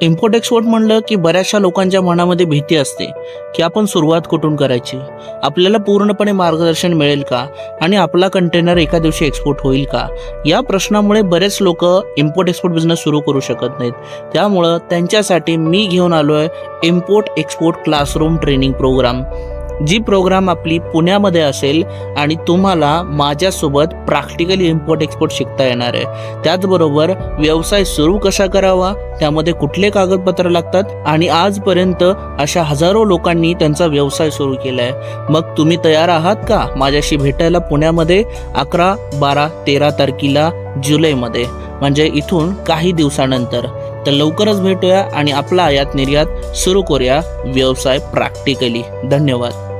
Import export म्हणलं की बऱ्याचशा लोकांच्या मनामध्ये भीती असते की आपण सुरुवात कुठून करायची? आपल्याला पूर्णपणे मार्गदर्शन मिळेल का? आणि आपला कंटेनर एका दिवशी एक्सपोर्ट होईल का? या प्रश्नामुळे बरेच लोक इम्पोर्ट एक्सपोर्ट बिझनेस सुरू करू शकत नाहीत. त्यामुळं त्यांच्यासाठी मी घेऊन आलो आहे import export classroom training program जी प्रोग्राम आपली पुण्यामध्ये असेल आणि तुम्हाला माझ्यासोबत प्रॅक्टिकली इम्पोर्ट एक्सपोर्ट शिकता येणार आहे. त्याचबरोबर व्यवसाय सुरू कसा करावा त्यामध्ये कुठले कागदपत्र लागतात आणि आजपर्यंत अशा हजारो लोकांनी त्यांचा व्यवसाय सुरू केला आहे मग तुम्ही तयार आहात का? माझ्याशी भेटायला पुण्यामध्ये अकरा बारा तेरा तारखेला जुलैमध्ये. म्हणजे इथून काही दिवसानंतर. तर लवकरच भेटूया आणि आपला आयात निर्यात सुरू करूया व्यवसाय प्रॅक्टिकली धन्यवाद.